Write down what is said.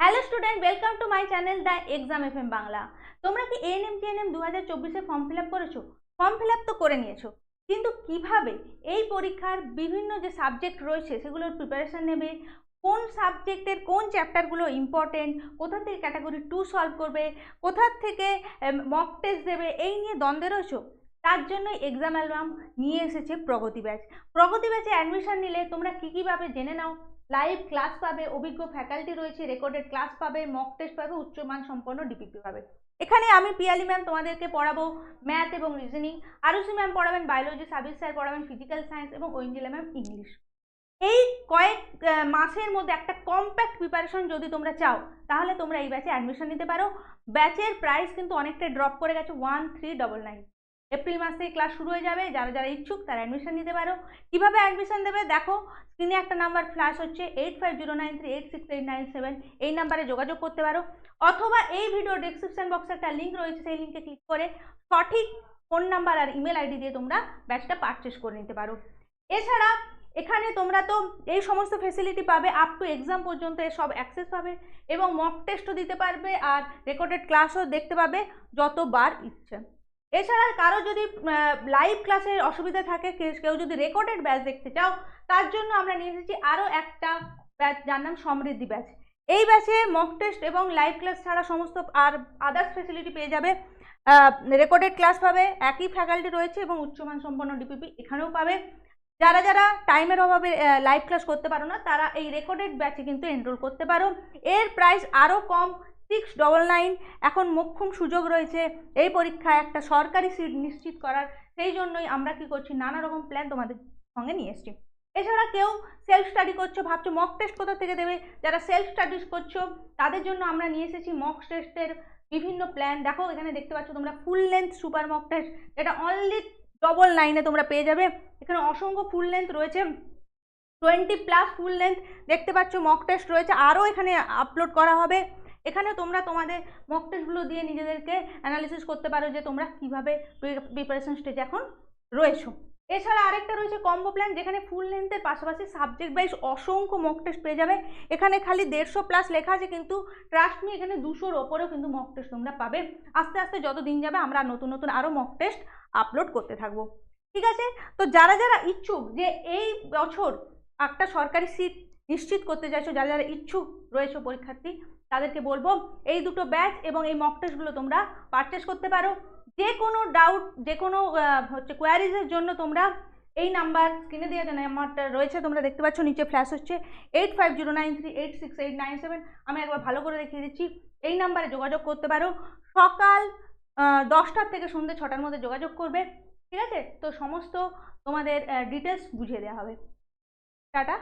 Hello student welcome to my channel the exam F M Bangla তোমরা কি ANM TNM দু হাজার চব্বিশে ফর্ম ফিল আপ করেছ? ফর্ম ফিল আপ তো করে নিয়েছো। কিন্তু কীভাবে এই পরীক্ষার বিভিন্ন যে সাবজেক্ট রয়েছে, সেগুলোর প্রিপারেশন নেবে? কোন সাবজেক্টের কোন চ্যাপ্টারগুলো ইম্পর্টেন্ট কোথা থেকে ক্যাটাগরি টু সলভ করবে? কোথার থেকে মক টেস্ট দেবে? এই নিয়ে দ্বন্দ্বে রয়েছো? তার জন্যই এক্সাম অ্যালবাম নিয়ে এসেছে প্রগতি ব্যাচ প্রগতি ব্যাচে অ্যাডমিশন নিলে তোমরা কী কীভাবে জেনে নাও। লাইভ ক্লাস পাবে, অভিজ্ঞ ফ্যাকাল্টি রয়েছে রেকর্ডেড ক্লাস পাবে মক টেস্ট পাবে উচ্চমান সম্পন্ন ডিপিপি পাবে। এখানে আমি পিয়ালি ম্যাম তোমাদেরকে পড়াবো ম্যাথ এবং রিজনিং আরুষি ম্যাম পড়াবেন বায়োলজি সাবির স্যার পড়াবেন ফিজিক্যাল সায়েন্স এবং ঐঞ্জিলা ম্যাম ইংলিশ এই কয়েক মাসের মধ্যে একটা কম্প্যাক্ট প্রিপারেশন যদি তোমরা চাও, তাহলে তোমরা এই ব্যাচে অ্যাডমিশন নিতে পারো। ব্যাচের প্রাইস কিন্তু অনেকটাই ড্রপ করে গেছে one three double nine April মাস থেকে ক্লাস শুরু হয়ে যাবে। যারা যারা ইচ্ছুক তারা অ্যাডমিশন নিতে পারো। কীভাবে অ্যাডমিশন দেবে? দেখো স্ক্রিনে একটা নাম্বার ফ্ল্যাশ হচ্ছে eight five zero nine three eight six eight nine seven এই নাম্বারে যোগাযোগ করতে পারো। অথবা এই ভিডিও ডিসক্রিপশন বক্সে একটা লিঙ্ক রয়েছে, সেই লিঙ্কে ক্লিক করে সঠিক ফোন নাম্বার আর ইমেল আইডি দিয়ে তোমরা ব্যাচটা পারচেস করে নিতে পারো। এছাড়া এখানে তোমরা তো এই সমস্ত ফেসিলিটি পাবে আপ টু এক্সাম পর্যন্ত সব অ্যাক্সেস পাবে এবং মক টেস্টও দিতে পারবে আর রেকর্ডেড ক্লাসও দেখতে পাবে যতবার ইচ্ছে। এছাড়া কারও যদি লাইভ ক্লাসের অসুবিধা থাকে কেউ যদি রেকর্ডেড ব্যাচ দেখতে চাও, তার জন্য আমরা নিয়ে এসেছি আরও একটা ব্যাচ যার নাম সমৃদ্ধি ব্যাচ এই ব্যাচে মক টেস্ট এবং লাইভ ক্লাস ছাড়া সমস্ত আর আদার্স ফেসিলিটি পেয়ে যাবে। রেকর্ডেড ক্লাস পাবে, একই ফ্যাকাল্টি রয়েছে এবং উচ্চমান সম্পন্ন ডিপিপি এখানেও পাবে। যারা যারা টাইমের অভাবে লাইভ ক্লাস করতে পারো না, তারা এই রেকর্ডেড ব্যাচে কিন্তু এনরোল করতে পারো। এর প্রাইস আরও কম সিক্স ডবল নাইন এখন মোক্ষম সুযোগ রয়েছে। এই পরীক্ষায় একটা সরকারি সিট নিশ্চিত করার। সেই জন্যই আমরা কি করছি, নানা রকম প্ল্যান তোমাদের সঙ্গে নিয়ে এসেছি। এছাড়া কেউ সেলফ স্টাডি করছ, ভাবছ মক টেস্ট কোথা থেকে দেবে? যারা সেলফ স্টাডিজ করছ, তাদের জন্য আমরা নিয়ে এসেছি মক টেস্টের বিভিন্ন প্ল্যান দেখো, এখানে দেখতে পাচ্ছ তোমরা full length super mock test এটা অনলি ডবল নাইনে তোমরা পেয়ে যাবে। এখানে অসংখ্য ফুল লেন্থ রয়েছে। টোয়েন্টি প্লাস ফুল লেন্থ দেখতে পাচ্ছ মক টেস্ট রয়েছে। আরও এখানে আপলোড করা হবে। এখানে তোমরা তোমাদের মক টেস্টগুলো দিয়ে নিজেদেরকে অ্যানালিসিস করতে পারো যে তোমরা কীভাবে প্রিপারেশন স্টেজে এখন রয়েছো। এছাড়া আরেকটা রয়েছে কম্বো প্ল্যান যেখানে ফুল লেন্থের পাশাপাশি সাবজেক্ট ওয়াইজ অসংখ্য মক টেস্ট পেয়ে যাবে। এখানে খালি দেড়শো প্লাস লেখা আছে, কিন্তু ট্রাস্ট মি এখানে দুশোর ওপরেও কিন্তু মক টেস্ট তোমরা পাবে। আস্তে আস্তে যত দিন যাবে, আমরা নতুন নতুন আরও মক টেস্ট আপলোড করতে থাকব। ঠিক আছে? তো যারা যারা ইচ্ছুক যে এই বছর একটা সরকারি সিট নিশ্চিত করতে চাইছো, যারা যারা ইচ্ছুক রয়েছে পরীক্ষার্থী তাদেরকে বলব, এই দুটো ব্যাচ এবং এই মক টেস্টগুলো তোমরা পারচেস করতে পারো। যে কোনো ডাউট যে কোনো হচ্ছে কোয়ারিজের জন্য তোমরা এই নাম্বার স্ক্রিনে দিয়ে নাম্বারটা রয়েছে, তোমরা দেখতে পাচ্ছ, নিচে ফ্ল্যাশ হচ্ছে eight five zero nine three eight six eight nine seven আমি একবার ভালো করে দেখিয়ে দিচ্ছি। এই নাম্বারে যোগাযোগ করতে পারো। সকাল দশটার থেকে সন্ধ্যে ছটার মধ্যে যোগাযোগ করবে। ঠিক আছে? তো সমস্ত তোমাদের ডিটেলস বুঝিয়ে দেওয়া হবে। টাটা